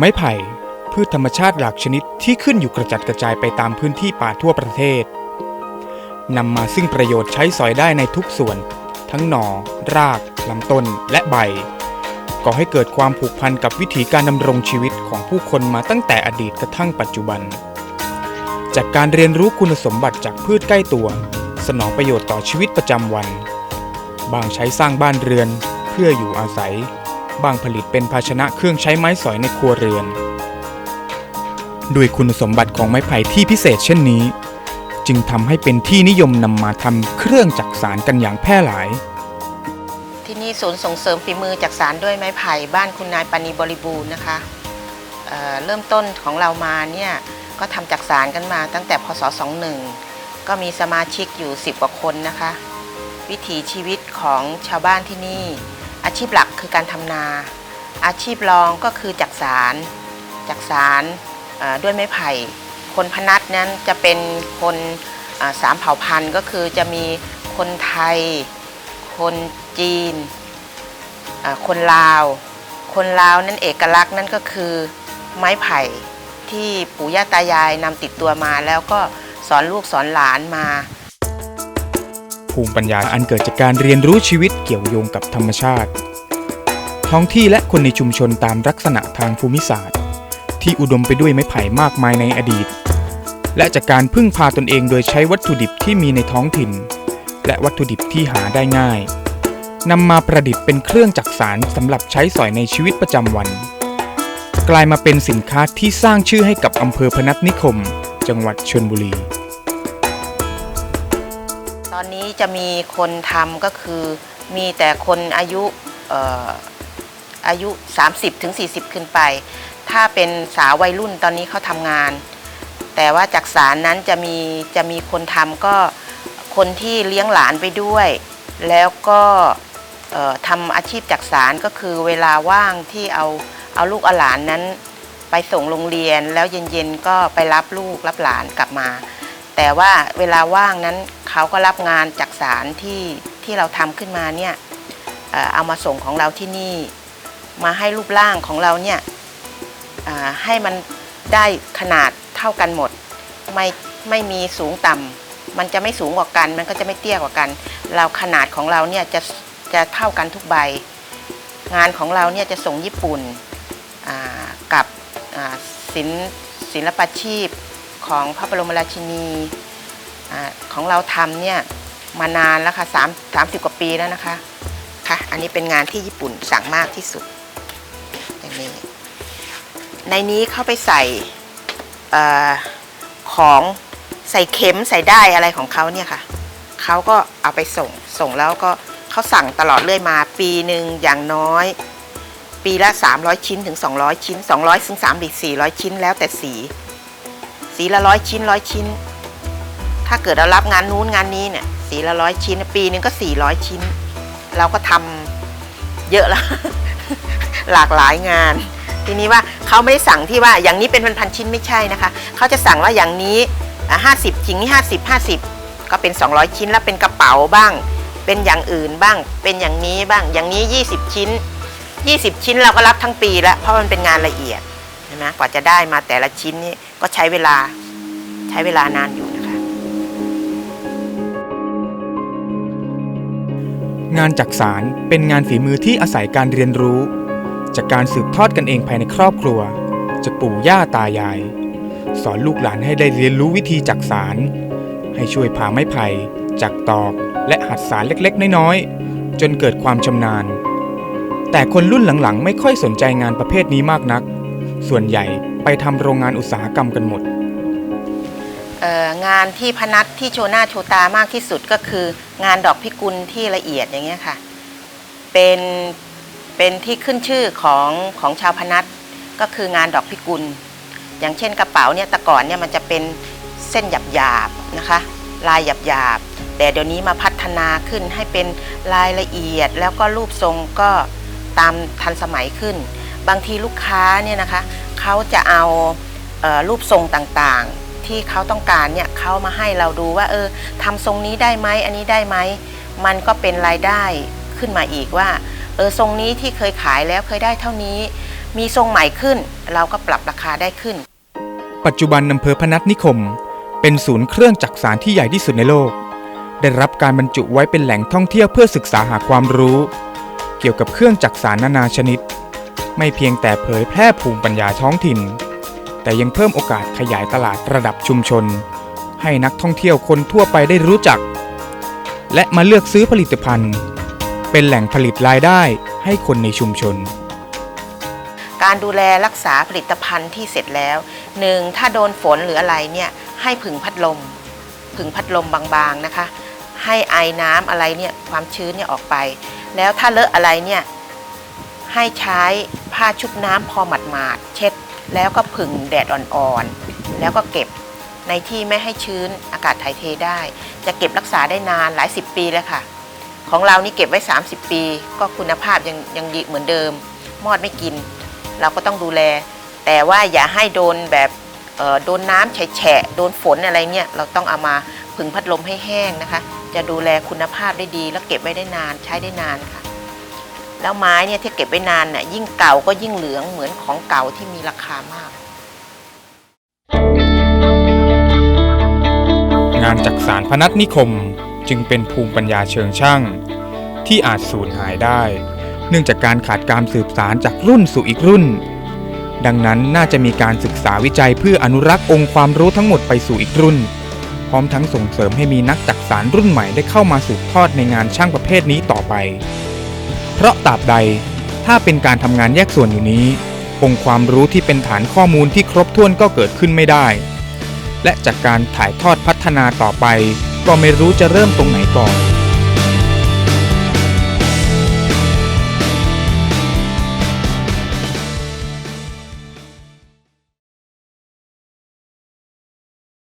ไม้ไผ่ พืชธรรมชาติหลากชนิดที่ขึ้นอยู่กระจัดกระจายไปตามพื้นที่ป่าทั่วประเทศนำมาซึ่งประโยชน์ใช้สอยได้ในทุกส่วน ทั้งหน่อ รากลำต้น และใบ ก่อให้เกิดความผูกพันกับวิถีการดำรงชีวิตของผู้คนมาตั้งแต่อดีตกระทั่งปัจจุบัน จากการเรียนรู้คุณสมบัติจากพืชใกล้ตัว สนองประโยชน์ต่อชีวิตประจำวัน บางใช้สร้างบ้านเรือนเพื่ออยู่อาศัย บางผลิตเป็นภาชนะเครื่องใช้ไม้สอยในครัวเรือน ด้วยคุณสมบัติของไม้ไผ่ที่พิเศษเช่นนี้ จึงทำให้เป็นที่นิยมนำมาทำเครื่องจักสารกันอย่างแพร่หลาย ที่นี่ศูนย์ส่งเสริมฝีมือจักสารด้วยไม้ไผ่บ้านคุณนายปานีบริบูรณ์นะคะเเริ่มต้นของเรามาเนี่ยก็ทำจักสารกันมาตั้งแต่พศ 21 ก็มีสมาชิกอยู่ 10กว่าคนนะคะ วิถีชีวิตของชาวบ้านที่นี่ อาชีพหลักคือการทำนา อาชีพรองก็คือจักสารจักสารด้วยไม้ไผ่ คนพนัสนั้นจะเป็นคนสามเผ่าพันธุ์ก็คือจะมีคนไทย คนจีน คนลาว คนลาวนั่นเอกลักษณ์นั่นก็คือไม้ไผ่ที่ปู่ย่าตายายนำติดตัวมาแล้วก็สอนลูกสอนหลานมา ภูมิปัญญาอันเกิดจากการเรียนรู้ชีวิตเกี่ยวโยงกับธรรมชาติ ท้องที่และคนในชุมชนตามลักษณะทางภูมิศาสตร์ ที่อุดมไปด้วยไม้ไผ่มากมายในอดีต และจากการพึ่งพาตนเองโดยใช้วัตถุดิบที่มีในท้องถิ่น และวัตถุดิบที่หาได้ง่ายนำมาประดิษฐ์เป็นเครื่องจักสารสำหรับใช้สอยในชีวิตประจำวัน กลายมาเป็นสินค้าที่สร้างชื่อให้กับอำเภอพนัสนิคม จังหวัดชลบุรี ตอนนี้จะมีคนทำก็คือมีแต่คนอายุอายุ 30-40ถึง40ขึ้นไป ถ้าเป็นสาววัยรุ่นตอนนี้เขาทำงาน แต่ว่าจากสารนั้นจะมีจะมีคนทำก็คนที่เลี้ยงหลานไปด้วย แล้วก็ทำอาชีพจากสารก็คือเวลาว่างที่เอาเอาลูกเอาหลานนั้นไปส่งโรงเรียนแล้วเย็นๆก็ไปรับลูกรับหลานกลับมา แต่ว่าเวลาว่างนั้นเขาก็รับงานจากสารที่ที่เราทำขึ้นมาเนี่ยเอามาส่งของเราที่นี่ มาให้รูปร่างของเราเนี่ยให้มันได้ขนาดเท่ากันหมด ไม่ไม่มีสูงต่ำมันจะไม่สูงกว่ากัน มันก็จะไม่เตี้ยกว่ากัน เราขนาดของเราเนี่ยจะจะเท่ากันทุกใบ งานของเราเนี่ยจะส่งญี่ปุ่นกับศิลศิลปาชีพ ของพระบรมราชินีอของเราทำเนี่ยมานานแล้วค่ะสามสามสิบกว่าปีแล้วนะคะค่ะอันนี้เป็นงานที่ญี่ปุ่นสั่งมากที่สุดอย่างนี้ในนี้เข้าไปใส่อของใส่เข็มใส่ได้อะไรของเขาเนี่ยค่ะเขาก็เอาไปส่งส่งแล้วก็เขาสั่งตลอดเรื่อยมาปีหนึ่งอย่างน้อย ปีละ 300 ชิ้นถึง 200 ชิ้น 200ถึง3หรือ400 ชิ้นแล้วแต่สี สีละร้อยชิ้นร้อยชิ้น ถ้าเกิดเรารับงานนู้นงานนี้เนี่ย สีละร้อยชิ้น ปีหนึงก็400ชิ้น เราก็ทำเยอะแล้ว หลากหลายงาน ทีนี้ว่าเขาไม่ได้สั่งที่ว่าอย่างนี้เป็นพันๆชิ้นไม่ใช่นะคะเขาจะสั่งว่าอย่างนี้ห้าสิบชิ้นนี้ห้าสิบห้าสิบก็เป็น 200 ชิ้นแล้วเป็นกระเป๋าบ้าง เป็นอย่างอื่นบ้าง เป็นอย่างนี้บ้าง อย่างนี้ 20 ชิ้น 20 ชิ้นเราก็รับทั้งปีแล้วเพราะมันเป็นงานละเอียดใช่ไหมกว่าจะได้มาแต่ละชิ้นนี่ ก็ใช้เวลาใช้เวลานานอยู่นะคะ งานจักสารเป็นงานฝีมือที่อาศัยการเรียนรู้ จากการสืบทอดกันเองภายในครอบครัว จากปู่ย่าตายาย สอนลูกหลานให้ได้เรียนรู้วิธีจักสาร ให้ช่วยผ่าไม้ไผ่จักตอกและหัดสารเล็กๆ น้อยๆ จนเกิดความชำนาญ แต่คนรุ่นหลังๆ ไม่ค่อยสนใจงานประเภทนี้มากนัก ส่วนใหญ่ ไปทำโรงงานอุตสาหกรรมกันหมด งานที่พนัทที่โชว์หน้าโชว์ตามากที่สุดก็คือ งานดอกพิกุลที่ละเอียดอย่างเงี้ยค่ะ เป็นเป็นที่ขึ้นชื่อของของชาวพนัทก็คืองานดอกพิกุล อย่างเช่นกระเป๋าเนี่ยแต่ก่อนเนี่ยมันจะเป็นเส้นหยาบๆนะคะ ลายหยาบๆแต่เดี๋ยวนี้มาพัฒนาขึ้นให้เป็นรายละเอียดแล้วก็รูปทรงก็ตามทันสมัยขึ้น บางทีลูกค้าเนี่ยนะคะ เขาจะเอาเออรูปทรงต่างๆ ที่เขาต้องการเนี่ยเขามาให้เราดูว่า เออทำทรงนี้ได้ไหมอันนี้ได้ไหมมันก็เป็นรายได้ขึ้นมาอีกว่า เออทรงนี้ที่เคยขายแล้วเคยได้เท่านี้ มีทรงใหม่ขึ้น เราก็ปรับราคาได้ขึ้น ปัจจุบันอำเภอพนัสนิคม เป็นศูนย์เครื่องจักสารที่ใหญ่ที่สุดในโลก ได้รับการบรรจุไว้เป็นแหล่งท่องเที่ยวเพื่อศึกษาหาความรู้ เกี่ยวกับเครื่องจักสารนานาชนิด ไม่เพียงแต่เผยแพร่ภูมิปัญญาท้องถิ่น แต่ยังเพิ่มโอกาสขยายตลาดระดับชุมชน ให้นักท่องเที่ยวคนทั่วไปได้รู้จัก และมาเลือกซื้อผลิตภัณฑ์ เป็นแหล่งผลิตรายได้ให้คนในชุมชน การดูแลรักษาผลิตภัณฑ์ที่เสร็จแล้วหนึ่งถ้าโดนฝนหรืออะไรเนี่ยให้ผึ่งพัดลมผึ่งพัดลมบางๆนะคะ ให้ไอน้ำอะไรเนี่ยความชื้นเนี่ยออกไป แล้วถ้าเลอะอะไรเนี่ย ให้ใช้ผ้าชุบน้ำพอหมาดๆเช็ด แล้วก็ผึ่งแดดอ่อนๆ แล้วก็เก็บในที่ไม่ให้ชื้นอากาศถ่ายเทได้ จะเก็บรักษาได้นานหลายสิบปีเลยค่ะ ของเรานี่เก็บไว้ 30 ปี ก็คุณภาพยังยังดีเหมือนเดิม มอดไม่กิน เราก็ต้องดูแล แต่ว่าอย่าให้โดนแบบเอ่อโดนน้ำแฉะโดนฝนอะไรเนี่ย เราต้องเอามาผึ่งพัดลมให้แห้งนะคะ จะดูแลคุณภาพได้ดี แล้วเก็บไว้ได้นานใช้ได้นานค่ะ แล้วไม้เนี่ยที่เก็บไว้นานน่ะยิ่งเก่าก็ยิ่งเหลืองเหมือนของเก่าที่มีราคามาก งานจักสารพนัสนิคมจึงเป็นภูมิปัญญาเชิงช่าง ที่อาจสูญหายได้ เนื่องจากการขาดการสืบสารจากรุ่นสู่อีกรุ่น ดังนั้นน่าจะมีการศึกษาวิจัยเพื่ออนุรักษ์องค์ความรู้ทั้งหมดไปสู่อีกรุ่น พร้อมทั้งส่งเสริมให้มีนักจักสารรุ่นใหม่ได้เข้ามาสืบทอดในงานช่างประเภทนี้ต่อไป เพราะตราบใด ถ้าเป็นการทำงานแยกส่วนอยู่นี้ องค์ความรู้ที่เป็นฐานข้อมูลที่ครบถ้วนก็เกิดขึ้นไม่ได้ และจากการถ่ายทอดพัฒนาต่อไป ก็ไม่รู้จะเริ่มตรงไหนก่อน